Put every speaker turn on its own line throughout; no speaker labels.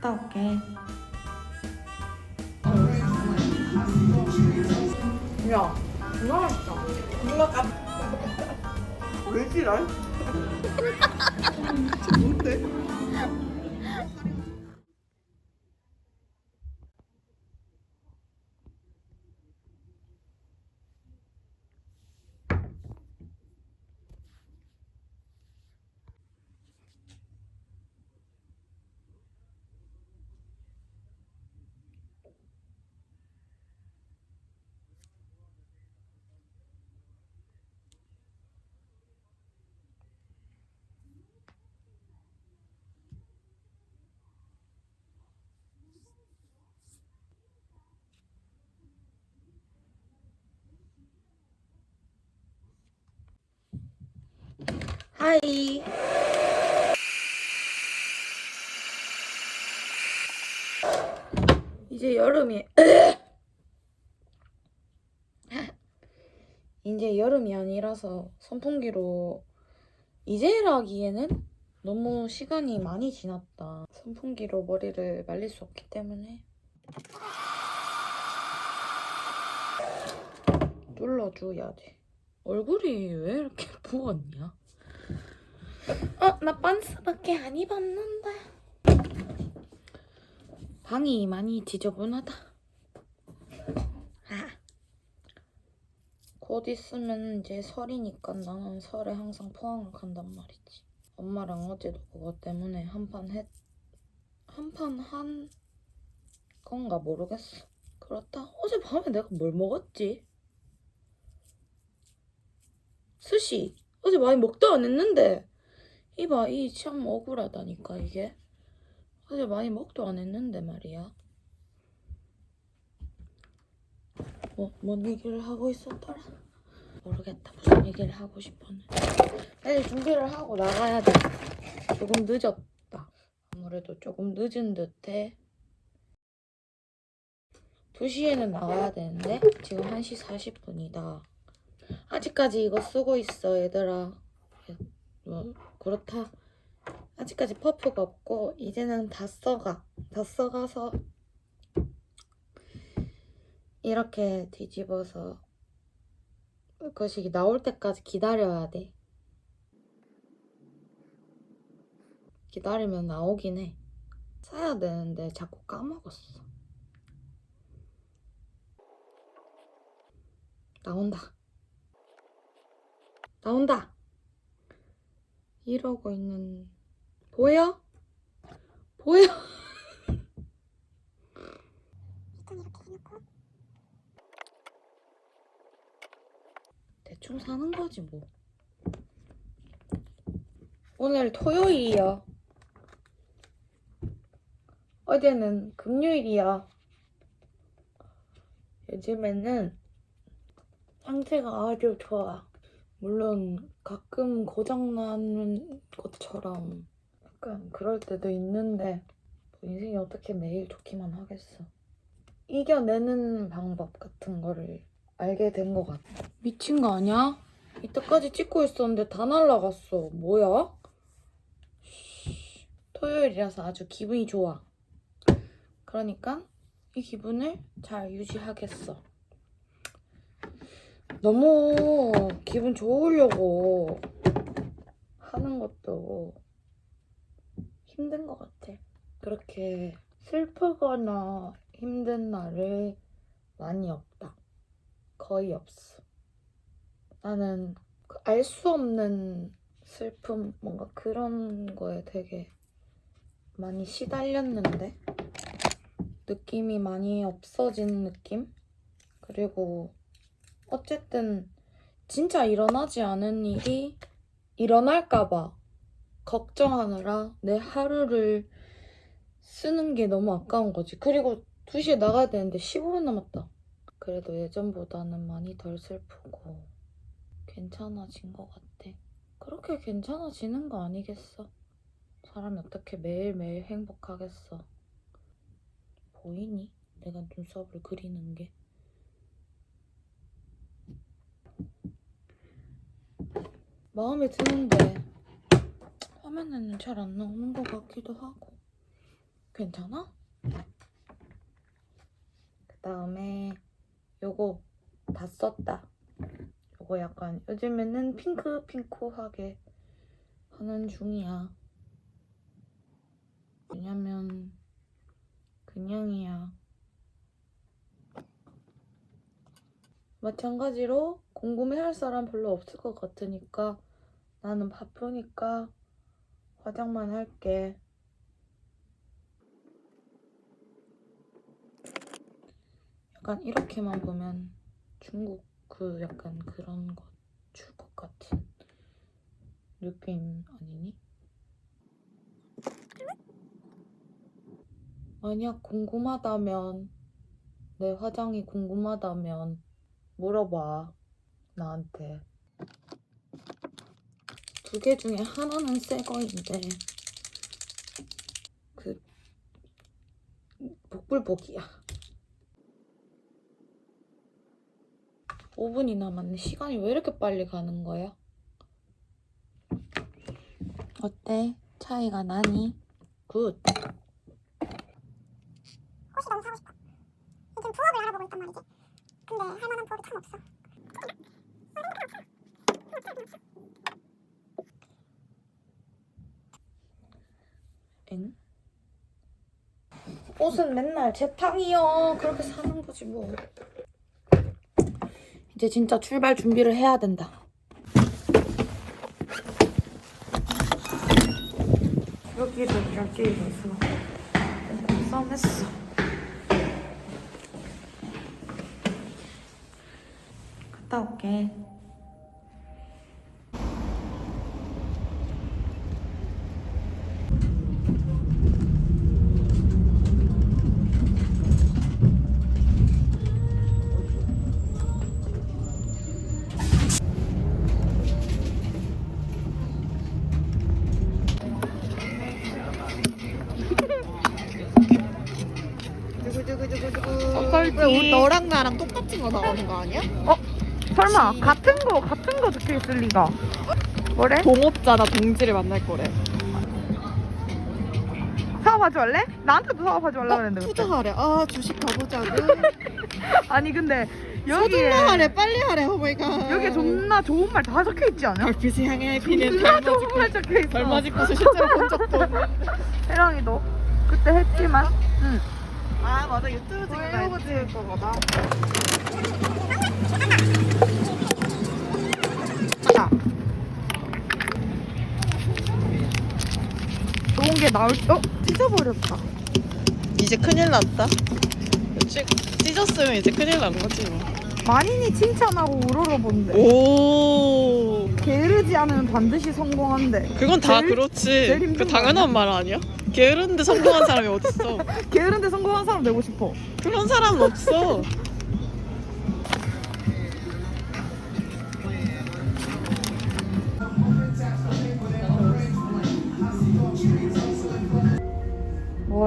갔다 올게. 야, 존나 맛있다. 존나 깜.
왜 지랄? 뭔데?
하이. 이제 여름이 이제 여름이 아니라서 선풍기로 이제 일하기에는 너무 시간이 많이 지났다. 선풍기로 머리를 말릴 수 없기 때문에 눌러줘야 돼. 얼굴이 왜 이렇게 부었냐? 어, 나 반스밖에 안 입었는데. 방이 많이 지저분하다. 아. 곧 있으면 이제 설이니까 나는 설에 항상 포항을 간단 말이지. 엄마랑 어제도 그것 때문에 한판 했, 한판 한 건가 모르겠어. 그렇다. 어제 밤에 내가 뭘 먹었지? 스시. 어제 많이 먹도 안 했는데. 이봐, 이 참 억울하다니까, 이게. 어제 많이 먹도 안 했는데 말이야. 뭐, 뭔 얘기를 하고 있었더라? 모르겠다. 무슨 얘기를 하고 싶었는데. 빨리 준비를 하고 나가야 돼. 조금 늦었다. 아무래도 조금 늦은 듯해. 2시에는 나와야 되는데, 지금 1시 40분이다. 아직까지 이거 쓰고 있어, 얘들아. 뭐, 그렇다. 아직까지 퍼프가 없고 이제는 다 써가 다 써가서 이렇게 뒤집어서 그것이 나올 때까지 기다려야 돼. 기다리면 나오긴 해. 사야 되는데 자꾸 까먹었어. 나온다. 나온다 이러고 있는 보여? 보여? 대충 사는 거지 뭐. 오늘 토요일이야. 어제는 금요일이야. 요즘에는 상태가 아주 좋아. 물론 가끔 고장나는 것처럼 약간 그럴 때도 있는데 뭐 인생이 어떻게 매일 좋기만 하겠어. 이겨내는 방법 같은 거를 알게 된 것 같아. 미친 거 아니야? 이때까지 찍고 있었는데 다 날라갔어. 뭐야? 쉬, 토요일이라서 아주 기분이 좋아. 그러니까 이 기분을 잘 유지하겠어. 너무 기분 좋으려고 하는 것도 힘든 것 같아. 그렇게 슬프거나 힘든 날을 많이 없다. 거의 없어. 나는 그 알수 없는 슬픔, 뭔가 그런 거에 되게 많이 시달렸는데, 느낌이 많이 없어진 느낌? 그리고 어쨌든 진짜 일어나지 않은 일이 일어날까봐 걱정하느라 내 하루를 쓰는 게 너무 아까운 거지. 그리고 2시에 나가야 되는데 15분 남았다. 그래도 예전보다는 많이 덜 슬프고 괜찮아진 것 같아. 그렇게 괜찮아지는 거 아니겠어? 사람이 어떻게 매일매일 행복하겠어? 보이니? 내가 눈썹을 그리는 게. 마음에 드는데 화면에는 잘 안 나오는 것 같기도 하고 괜찮아? 그 다음에 요거 다 썼다. 요거 약간 요즘에는 핑크 핑크하게 하는 중이야. 왜냐면 그냥이야. 마찬가지로 궁금해 할 사람 별로 없을 것 같으니까 나는 바쁘니까 화장만 할게. 약간 이렇게만 보면 중국 그 약간 그런 거줄것 같은 느낌 아니니? 만약 궁금하다면 내 화장이 궁금하다면 물어봐 나한테 두 개 중에 하나는 새 거인데 그 복불복이야 5분이 남았네 시간이 왜 이렇게 빨리 가는 거야? 어때? 차이가 나니? 굿
옷이 너무 사고 싶어. 요즘 부업을 알아보고 있단 말이지. 근데 할 만한 부업이 참 없어.
엥? 옷은 맨날 제 탕이요. 그렇게 사는 거지 뭐. 이제 진짜 출발 준비를 해야 된다. 여기도 여기에서 썸했어.
왜 우리 너랑 나랑 똑같은 거 나오는 거 아니야?
설마 같은 거 같은 거 적혀 있을 리가 뭐래?
동업자나 동지를 만날 거래.
사업 하지 말래? 나한테도 사업 하지 말라 그랬는데 그때.
투자하래. 아 주식 가보자고.
아니 근데 여기에
서둘러 하래. 빨리 하래. 오 마이 갓.
여기 에 존나 좋은 말 다 적혀 있지 않아?
별빛이 향해 피는
존나 좋은 말 적혀 있어
별맞이 꽃을 실제로 본 적도.
혜랑이도 그때 했지만 응
아 맞아 유튜브 찍는 거 찍을 거거다.
좋은 게 나올 어? 찢어버렸다
이제 큰일 났다. 찢, 찢었으면 이제 큰일 난 거지 뭐.
만인이 칭찬하고 우러러본대
오.
게으르지 않으면 반드시 성공한대
그건 다
제일-
그렇지.
제일
그
힘든
당연한 말 아니야? 게으른데 성공한 사람이 어딨어?
게으른데 성공한 사람 되고 싶어
그런 사람은 없어.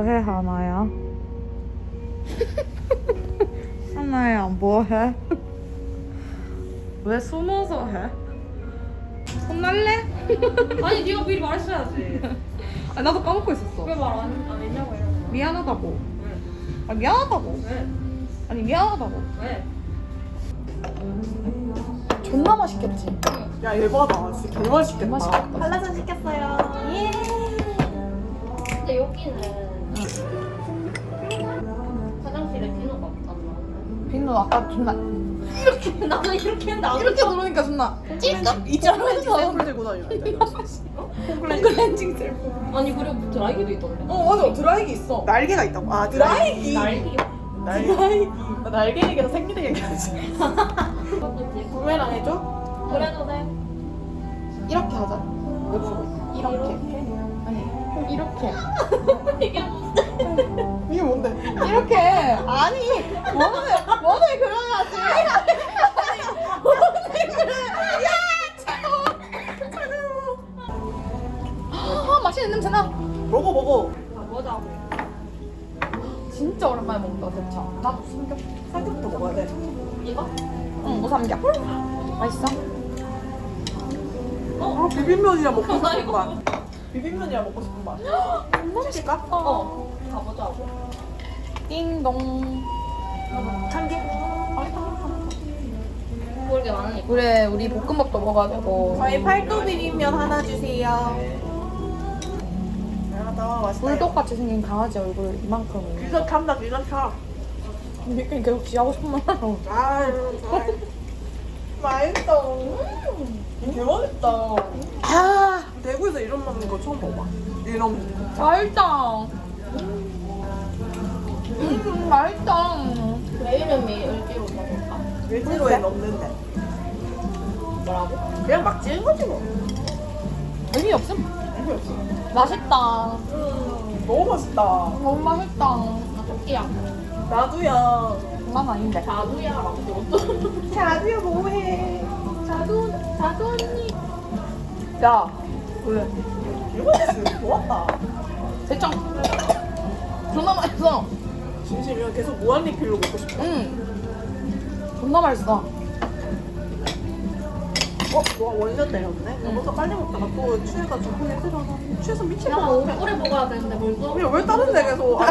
뭐해 하나야? 하나야 뭐해? 왜 숨어서 해? 혼날래?
아니 네가 미리 말했어야지.
아, 나도 까먹고 있었어
왜 말 안 했냐고 이러고.
미안하다고 아 미안하다고
왜?
아니 미안하다고
왜?
존나 맛있겠지?
야 예바다. 진짜 개 맛있겠다.
한라산 시켰어요
근데 여기는
빈노 아까 존나
이렇게 했는데 안
이렇게 누르니까 존나
이자로 셀프를 들고 다니는
홈클렌징 셀프
아니 그리고 드라이기도 있던데.
어 맞아. 드라이기 있어.
날개가 있다고. 아 드라이기. 날개. 나 날개 얘기해서 생리대 얘기하지. 부메랑 해줘?
그래도 돼.
이렇게 하자. 옆으로 이렇게. 아니 이렇게.
이게
뭔데?
이렇게 아니 그려야지 아 맛있는 냄새 나
먹어 먹어.
뭐자?
진짜 오랜만에 먹는다 대차 나도 삼겹
삼겹도 먹어야 돼.
이거?
응 무삼겹 맛있어?
아 비빔면이랑 먹고
나
싶은 맛. 비빔면이랑 먹고 싶은 맛.
맛있을까?
어. 가보자.
띵동.
한 개?
먹을 게 많으니까.
그래, 우리 볶음밥도 먹어야 되고.
저희 팔도 비빔면 하나 주세요. 아, 너무 맛있다.
불독같이 생긴 강아지 얼굴 이만큼.
귀가 참다, 귀가 차.
미끼 계속 지하고 싶은 말 하고.
아유, 맛있어. 음, 대박이다.
아,
대구에서 이런 먹는 거 처음 먹어봐. 이런.
맛있다. 음, 맛있다.
내 이름이 을지로 먹을까?
외지로엔 없는데.
뭐라고?
그냥 막 찌는 거지 뭐.
의미 없음.
의미 없어.
맛있다.
음, 너무 맛있다.
너무 맛있다.
나 토끼야.
나도야.
난 아닌데.
자두야. 라고
자두야 뭐해?
자두, 자두 언니.
야, 왜?
대박이지. 좋았다.
대짱. 존나 맛있어.
진심이야. 계속 무한 리필로 먹고 싶어.
응. 존나 맛있어.
어? 와 원샷 내렸네? 너무 빨리 먹다가 또 취해가지고 그냥 들어가. 취해서
야,
미치겠다.
우리 오래 먹어야 되는데?
그냥 왜 다른 데 계속?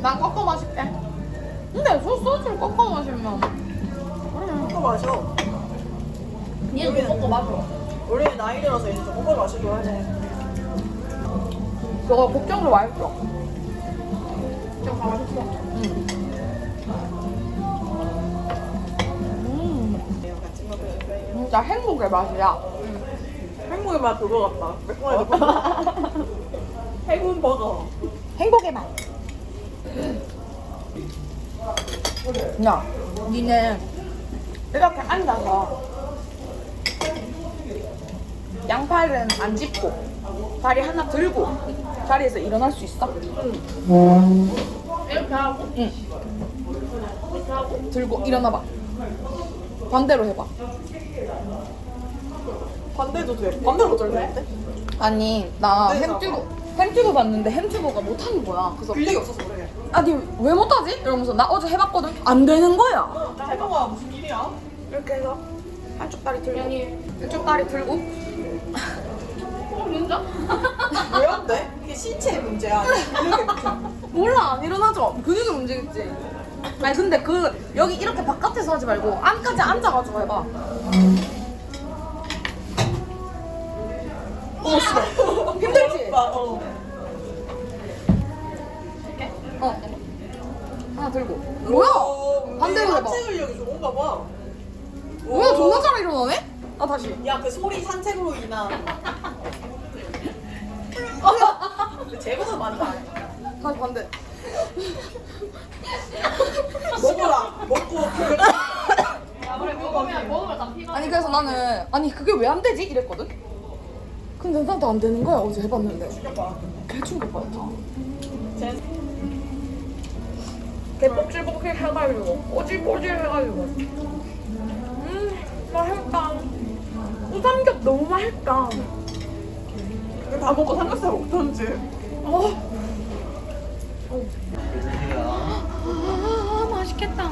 난 꺾어 마실게. 근데 소- 소주를 꺾어 마시면.
또 마셔.
얘는 못 먹고 마셔.
우리 나이 들어서 이제 좀 먹어 마시고 하네.
너가 걱정도 맛있어.
좀 가만있어.
음,
같이 먹어요.
진짜 행복의 맛이야.
행복의 맛 그거 같다. 맥주에도 파는 행운 버거.
행복의 맛. 야, 니네 이렇게 앉아서 양팔은 안 짚고 다리 하나 들고 자리에서 일어날 수 있어?
이렇게 하고?
응.
이렇게 하고?
들고 일어나봐. 반대로 해봐.
반대도 돼. 반대로 때?
아니 나
네,
햄튜브 햄튜브 봤는데 햄튜브가 못하는 거야. 그래서
근력이 없어서 그래.
아니 왜 못하지? 이러면서 나 어제 해봤거든. 안 되는 거야.
해봐봐 무슨 일이야?
이렇게 해서 한쪽 다리 들고 이쪽 다리 들고
어, 진짜?
왜 안 돼? 이게 신체의 문제야.
몰라 안 일어나죠. 근육이 움직이지. 아니 근데 그 여기 이렇게 바깥에서 하지 말고 안까지 앉아가지고 해봐. 오 씨발 힘들지?
오빠, 어.
어 하나 들고 뭐야?
오,
반대로 해봐.
근력이 좋은가 봐.
뭐야 존나 잘 일어나네? 아 다시
야, 그 소리 산책으로 인한. 쟤보다 많다.
다시 반대.
먹어라. 먹고
피가.
아니 그래서 나는 아니 그게 왜 안 되지? 이랬거든. 근데 나한테 안 되는 거야 어제 해봤는데. 개 충격받았다.
쟤
대뻑질뻑질 해가지고 꼬질꼬질 해가지고 음 맛있다 우삼겹 너무 맛있다
다 먹고 삼겹살 먹던지.
어. 아 맛있겠다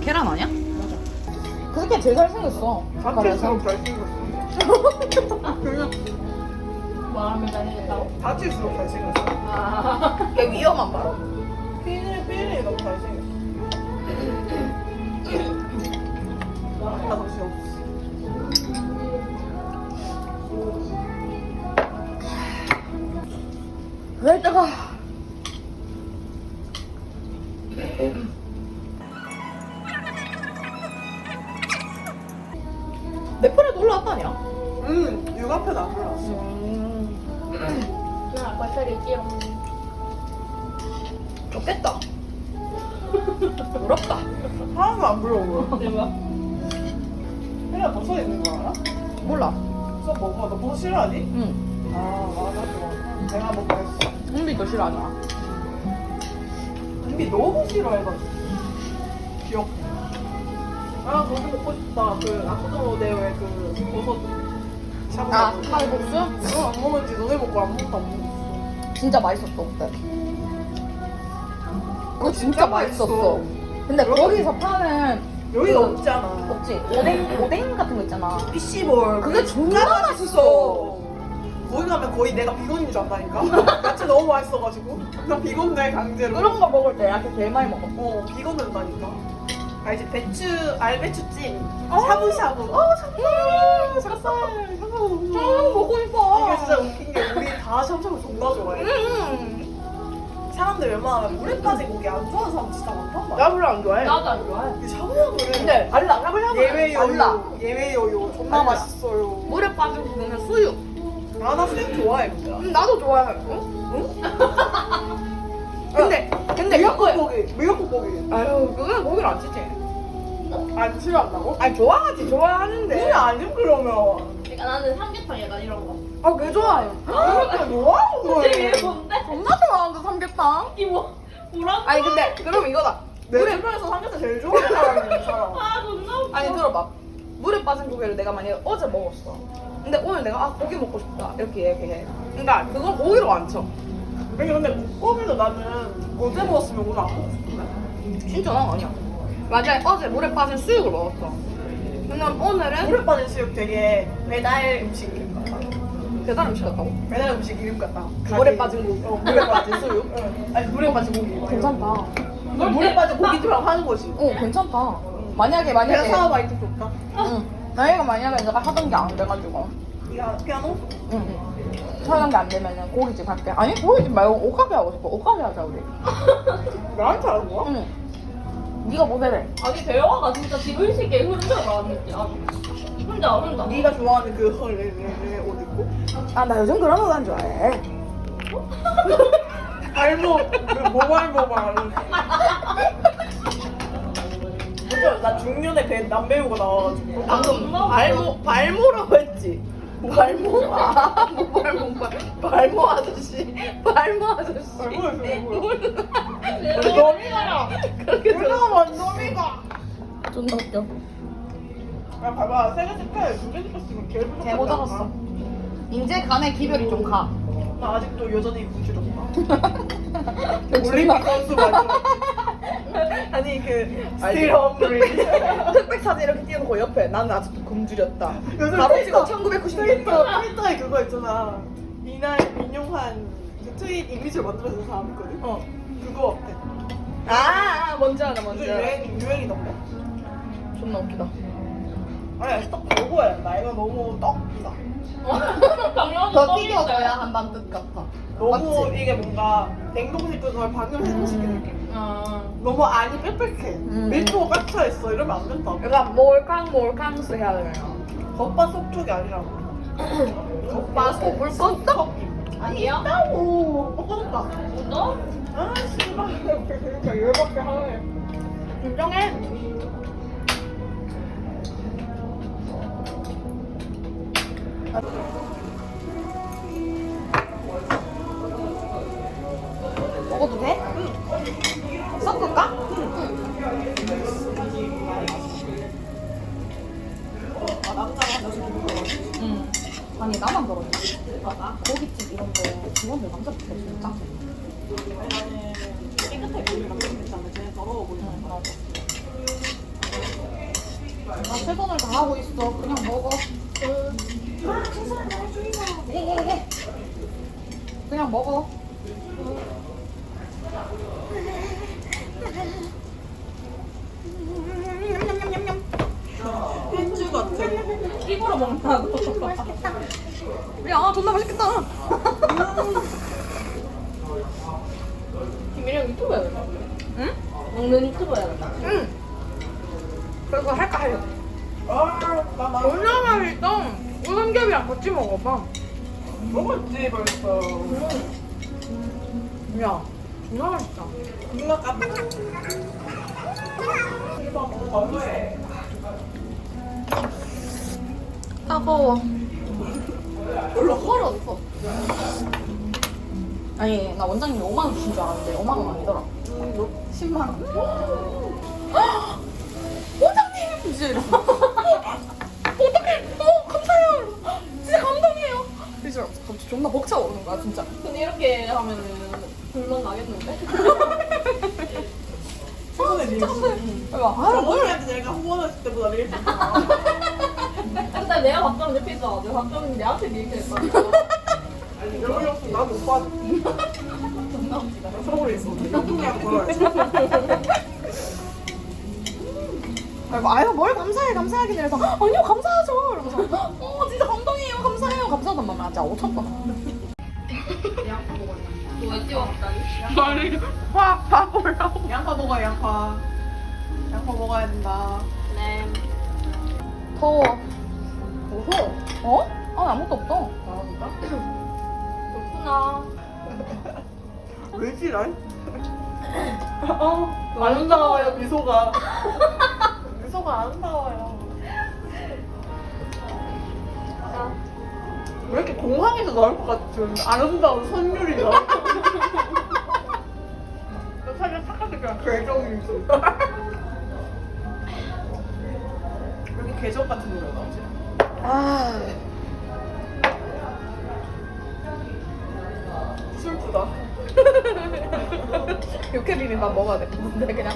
계란 아니야? 맞아 그게 제일 잘생겼어
다칠수록 잘생겼어.
말하면 다니겠다고?
다칠수록 잘생겼어.
아.
걔 위험한 바로
삐리 삐리 너무 잘생겼어. 나 정신 없어.
왜 뜨거 진짜 맛있었어 그때 그거 진짜
진짜
맛있었어
맛있어.
근데 거기서 파는
여기가
그-
없잖아.
없지 오뎅 오뎅 같은 거 있잖아
PC볼.
그게 존나 맛있어
거기 가면 거의 내가 비건인 줄 안다니까. 야채 너무 맛있어가지고. 나 비건 돼 강제로.
그런 거 먹을 때 야채 제일 많이 먹어.
어 비건 된다니까. 알지 배추 알배추찜 샤브샤브. 어 샤브샤브 샤브샤브 샤브샤브 좋아.
먹고 싶어.
이게 진짜 웃긴 게 우리 다 샤브샤브 존나 좋아해. 사람들 웬만하면 물에 빠진 고기 안 좋아하는 사람 진짜 많단 말이야.
나 별로 안 좋아해.
나도 안 좋아해.
샤브샤브를
근데 달라. 샤브샤브는
예외요요
달라.
예외 요요 존나
달라.
맛있어요.
물에 빠진 고기는 수육.
아 나 수육 좋아해.
음, 나도 좋아해. 응? 근데 근데
미역국. 고기 미역국 고기.
아유 그거는 고기를 안 치지.
안 싫어한다고?
아니 좋아하지
왜
좋아하는데.
아님 그러면?
그러니까 나는 삼계탕 약간 이런 거.
아 왜 좋아해?
그렇게 뭐하는
이게
거예요?
뭔데?
겁나 좋아하는데 삼계탕.
이 뭐? 뭐라고?
아니 근데 그럼 이거다.
내
물에
주변에서 삼겹살 제일 좋아하는 사람이 이 사람.
아 존나 웃겨.
아니 들어봐. 물에 빠진 고기를 내가 만약에 어제 먹었어. 근데 오늘 내가 아 고기 먹고 싶다 이렇게 얘기해. 그러니까 그걸 고기로 안 쳐.
아니 근데 고기도 나는 어제 먹었으면 오늘 안 먹고 싶은데.
진짜 난 아니야. 만약에 어제 물에 빠진 수육을 먹었어. 그러면 오늘은
물에 빠진 수육 되게 배달 음식 이름 같다.
배달 음식 같다고.
배달 음식 이름 같다.
물에 빠진 고기.
어, 물에 빠진 수육? 응. 아니 물에 빠진 고기.
괜찮다.
이걸 물에 빠진 고기처럼 하는 거지.
어 괜찮다. 만약에
내가
만약에
사업 아이템 좋다.
응. 나이가 만약에 내가 하던 게 안 돼가지고
네가 피아노?
응. 하던 게 안 되면은 고깃집 갈게. 아니 고깃집 말고 옷가게 하고 싶어. 옷가게 하자 우리.
나한테 하는 거야?
응. 네가 모델해.
아니 대화가 진짜 혼자 나왔는지 아 혼자 혼자.
네가 좋아하는 그 헐레레레 옷 입고
아 나 요즘 그런 거안 좋아해.
발목 그 모발 모발 진짜 나 중년에 배 남배우가 나와가지고
방금 발모 발모라고 했지. 발모 아 모발 모발 발모 아저씨 발모 아저씨.
발목에서
너미가라.
그렇게.
누가 완놈이가
존나 웃겨.
야 봐봐 세계 스타일 두개 시켰으면 개부
개못 알았어. 이제 간의 기별이 좀 가.
나 아직도 여전히 부지럽다 올림픽 선수 맞아 아니 그 스틸 홈리
흑백 사진 이렇게 띄워놓고 옆에 나는 아직도 굶주렸다.
요즘
바로
트위터,
찍어 1996년.
트위터 트위터에 그거 있잖아 이날 인용한 그 트윗 이미지를 만들어준 사람 있거든
어.
그거 어때?
아, 아 뭔지 알아 뭔지 알아.
유행, 유행이던데
존나 웃기다.
아니 딱 해야 된다 이거 너무 떡이다
더
있어요.
한다는 뜻 같아.
너무
맞지?
이게 뭔가 그걸 방금 해동시킨 느낌
아.
너무 안이 빽빽해
음.
밀도가 꽉 차있어 이러면 안 된다
그러니까 몰캉 몰캉스 해야 되면.
겉바 속촉이 아니라고
겉바속 물 껐어?
아니야?
오 꺾어졌다
너?
아 씨발 그러니까 열받게 하네
인정해. 먹어도 돼? 응. 섞을까? 아니 나만 그러지. 고깃집 이런 거 직원들 남자들 진짜.
깨끗하게 보이는 남자들 있잖아 쟤네 더러워 보이는
응, 맞아. 나 최선을 다하고 있어. 그냥 먹어. 해해해. 그냥 먹어.
팬츠 같아
입으로 먹는다고.
야, 존나 맛있겠다.
김미령 유튜브 해야겠다.
응?
먹는 유튜브 해야겠다.
응. 그리고 할까.
아나
존나 맛있어. 우삼겹이랑 같이 먹어봐.
먹었지 벌써
야, 존나 맛있다.
누나 깜짝
따가워. 별로 헐었어. 아니, 나 원장님이 5만 원 주신 줄 알았는데 5만 원 아니더라. 10만 원. 원장님! 진짜 이랬어. 어떡해! 어, 감사해요! 진짜 감동이에요! 그래서 갑자기 존나 벅차오르는 거야, 진짜.
근데 이렇게 하면은 불만 나겠는데?
최근에 리액션
아, 뭘.
저번에한테 내가 후원했을 때보다 리액션
근데 내가 답장 옆에 있어. 내가 답장이 내한테 리액션했다니까.
여기 없으면 나도 못 봐. 나 서울에 있어. 영통이랑 걸어야지.
아이고 아유 뭘 감사해 감사하긴 이래서 아니요 감사하죠 이러면서 어 진짜 감동이에요 감사해요 감사하단 말이야 진짜 오쳤다
왜 찍었다니?
파 먹으라고. 양파 먹어 양파. 양파 먹어야 된다.
네.
더워. 어? 아 아무것도 없어
그렇구나.
왜 지랄? 어, 아름다워요 미소가. 미소가 아름다워요. 왜 이렇게 공항에서 나올 것 같은 아름다운 선율이가? 너 살짝 착각해 그냥 괴정이지. 왜 이렇게 괴정 같은 노래 나오지?
아
슬프다.
육회 비빔밥 먹어야 되겠는데 그냥.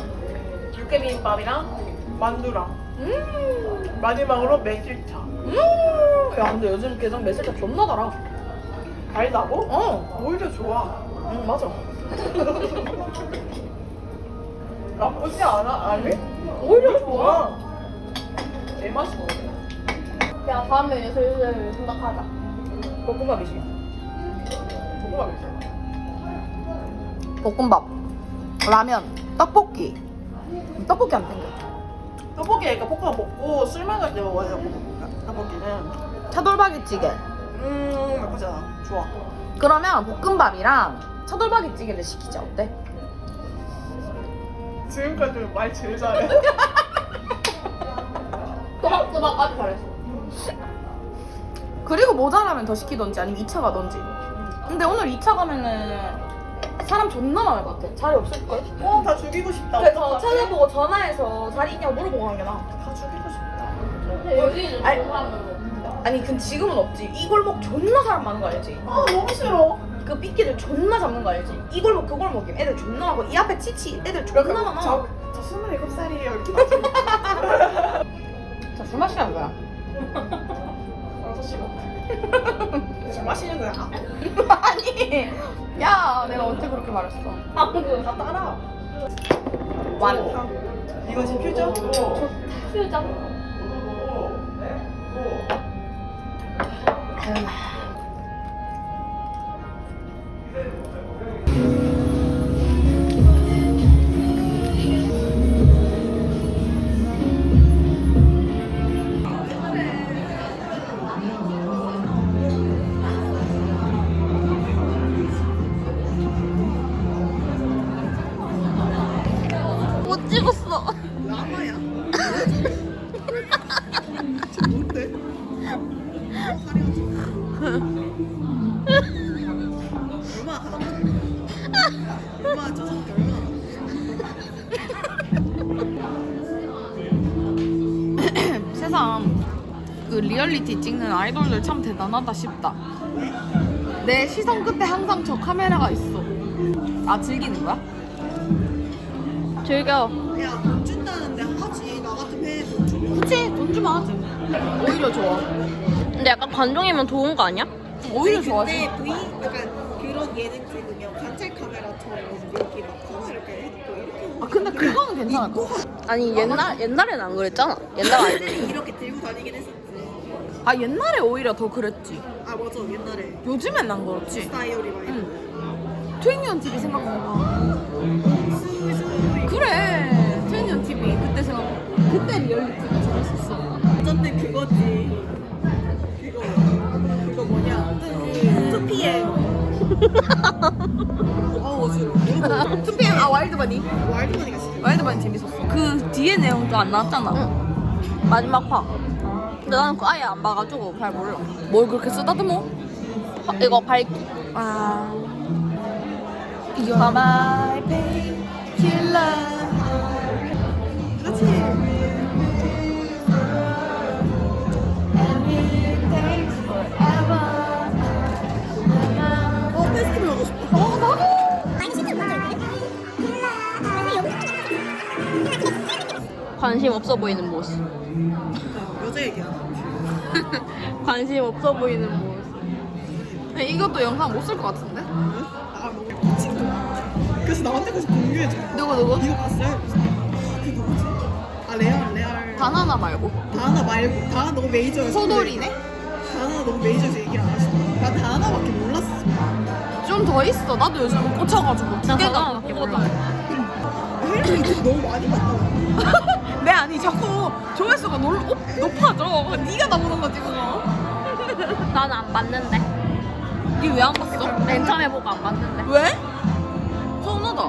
육개비빔밥이랑 만두랑. 음. 마지막으로 매실차.
음 야 근데 요즘 게장 매실차 존나 달아.
달다고?
어.
오히려 좋아.
응, 맞아.
나쁘지 않아. 아니? 오히려 좋아. 내 맛이 뭐야
야, 다음에 슬슬 생각하자.
볶음밥이지. 볶음밥 라면. 떡볶이. 떡볶이 안 땡겨.
떡볶이 그러니까 볶음밥 먹고 술 마실 때 먹어야 돼 떡볶이는.
차돌박이 찌개.
음 나쁘지 않아. 좋아.
그러면 볶음밥이랑 차돌박이 찌개를 시키자. 어때?
지금까지 말 제일 잘해.
또박또박까지 잘했어.
그리고 모자라면 더 시키던지 아니면 2차 가던지. 근데 오늘 2차 가면은 사람 존나 많을 것 같아. 자리 없을걸?
어 다 죽이고 싶다.
그래서
어떡하지?
찾아보고 전화해서 자리 있냐고 물어보고 가는 게 나아.
다 죽이고 싶다.
근데 여기는
아니. 아니 근 지금은 없지. 이 골목 존나 사람 많은 거 알지?
아 너무 싫어.
그 삐끼들 존나 잡는 거 알지? 이 골목 그 골목이면 애들 존나 많고 이 앞에 치치. 애들 존나 많아.
저, 저 27살이에요 이렇게 나중에
자 술 마시라는 거야
아저씨가 술 마시는 거야?
아니 야 내가 언제 그렇게 말했어?
방금
다 따라.
완
이거 지금 표정?
표정.
못 세상 그 리얼리티 찍는 아이돌들 참 대단하다 싶다. 내 시선 끝에 항상 저 카메라가 있어. 아 즐기는 거야? 즐겨.
야 돈 준다는데 하지 나 같으면 주면
그치 돈 주면 하지. 오히려 좋아.
근데 약간 관종이면 좋은 거 아니야?
오히려 좋아지.
근데 V 약간 예능 찍으면 관찰 카메라처럼 이렇게 막 커버 이렇게 해놓고 이렇게
아 근데 그거는 같아.
아니 옛날 옛날에는 안 그랬잖아. 옛날 아이돌.
이렇게 들고 다니긴 했었지.
아 옛날에 오히려 더 그랬지.
아 맞아 옛날에
요즘엔 안 그렇지.
이런
응. 트윈년 TV 생각해봐. 그래. 트윈년 TV 그때 생각. 그때 리얼리티가 재밌었어.
어쩐데 그거지. 아우 어지러워.
2PM 아 와일드 바니.
와일드머니가 진짜.
와일드 바니 재밌었어. 그 뒤에 내용도 안 나왔잖아.
마지막 화. 근데 나는 그거 아예 안 봐가지고 잘 몰라.
뭘 그렇게 쓰다듬어?
화- 이거 밝기.
아. You're my painkiller.
관심 없어 보이는 모습.
여자 얘기야.
관심 없어 보이는 모습.
근데 이것도 영상 못 쓸 것 같은데?
아 너무 미친 거 그래서 나한테 계속 공유해줘
누구 누구?
이거 봤어요? 아, 그 누구지? 아 레알 레알
바나나 말고
다하나 말고 다하나 너무 메이저여서
소돌이네?
다하나 너무 메이저에서 얘기를 안 하시고 나 다하나밖에 몰랐어
좀 더 있어 나도 요즘 꽂혀가지고 두 개가 보거든
헬리가 너무 많이 봤다
내 아니 자꾸 조회수가 놀, 어, 높아져 네가 나보는 거지 그거
나는 안 봤는데.
니왜안 봤어?
맨 처음에 보고 안 봤는데.
왜? 서운하다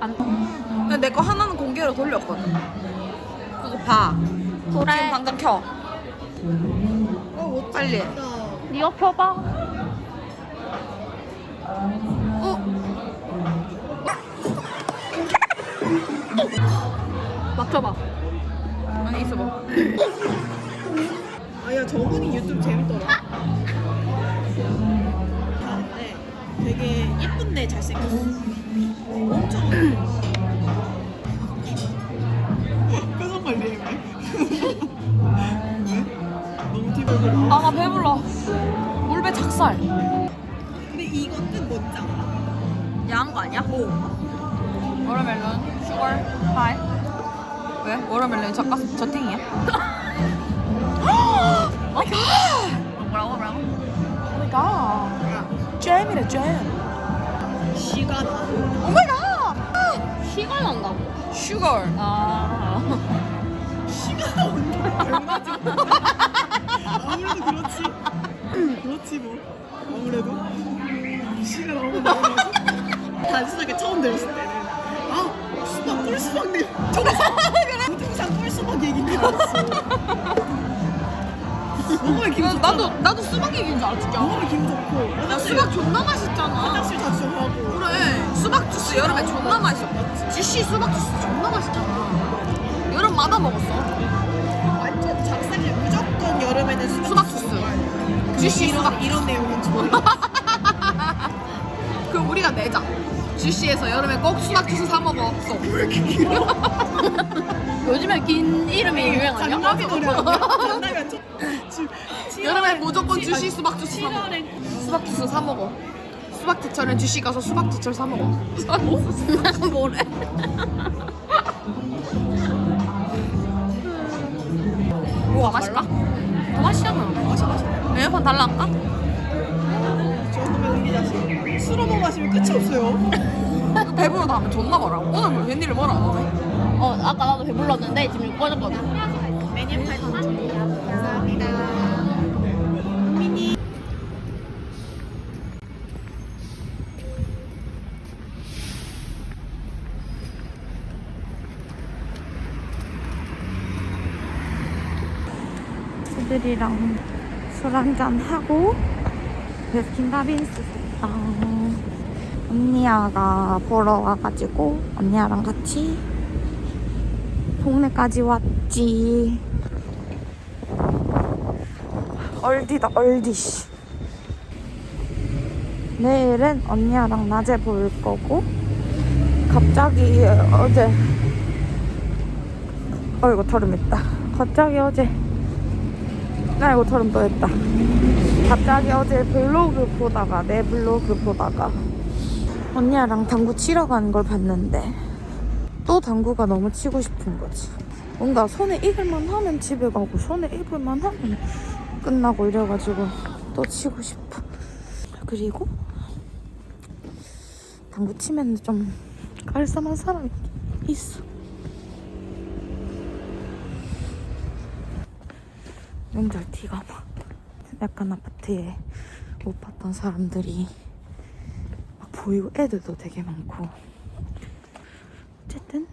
안.
근데 내 거 하나는 공개로 돌렸거든 그거 봐 지금
그래.
당장
켜어
빨리.
멋지다
니가 펴봐. 맞춰봐.
아니 있어봐.
아야 저분이 유튜브 재밌더라. 아, 근데 되게 예쁜데 잘생겼어. 엄청. 표정 관리해 왜? 너무 티벌거려
아 나 배불러. 물배 작살.
근데 이거 뜻 뭔지 알아?
야한 거 아니야? 오 왜? 워터멜론 젓가 저탱이야? 마이 갓!
뭐라고 뭐라고?
오마이 갓 잼이래 잼
시간
오마이 갓
시간 난다고?
슈거
아.
얼마지? 아무래도 그렇지 그렇지 뭐 아무래도 시간 너무 나오면 단순하게 처음 들었을 때는 아 수박 꿀수박 내 그래 무등산 꿀수박 얘기인 줄 알았어. 너무 기분 좋다
나도 나도 수박 얘기인 줄 알았지
너무 기분 좋고.
야 수박 존나 맛있잖아.
화장실 자주 좀 하고.
그래. 수박 주스 여름에 존나 맛있어 지씨 수박 주스 존나 맛있잖아. 여름마다 먹었어.
완전 작살이 무조건 여름에는 수박,
수박 주스. 주시
이런,
수박
이런 내용은 좋아요
그럼 우리가 내자 주시에서 여름에 꼭 수박 주스 사 먹어
왜 이렇게 길어?
요즘에 긴 이름이 유행 아니야?
장난이 노래 아니야?
여름에 무조건 주시 수박 주스 사 먹어 수박 주스 사 먹어 수박 제철엔 주시 가서 수박 제철 사 먹어 뭐래 우와 맛있다
더 맛있잖아.
마셔 마셔 에어컨 달라 할까?
술 한번 마시면 끝이 없어요.
배부르다 하면 존나 뭐라고 오늘 뭐 웬일을 뭐라 안 하네
어 아까 나도 배불렀는데 지금 이거 꺼졌거든.
애들이랑 술 한잔 하고 베스킨라빈스 샀다. 언니야가 보러 와가지고 언니야랑 같이 동네까지 왔지. 얼디다 얼디. 씨. 내일은 언니야랑 낮에 볼 거고 갑자기 어제 어이구 털음 있다. 갑자기 어제 아이고 털음 또 했다. 갑자기 어제 블로그 보다가 내 블로그 보다가 언니랑 당구 치러 가는 걸 봤는데 또 당구가 너무 치고 싶은 거지. 뭔가 손에 익을만 하면 집에 가고 손에 익을만 하면 끝나고 이래가지고 또 치고 싶어. 그리고 당구 치면 좀 깔쌈한 사람이 있어. 명절 티가 막 약간 아파트에 못 봤던 사람들이 막 보이고 애들도 되게 많고 어쨌든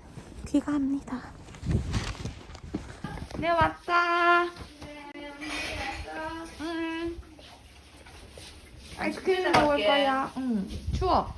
귀가합니다. 네 왔다. 응. 아이스크림 먹을 거야. 응. 추워.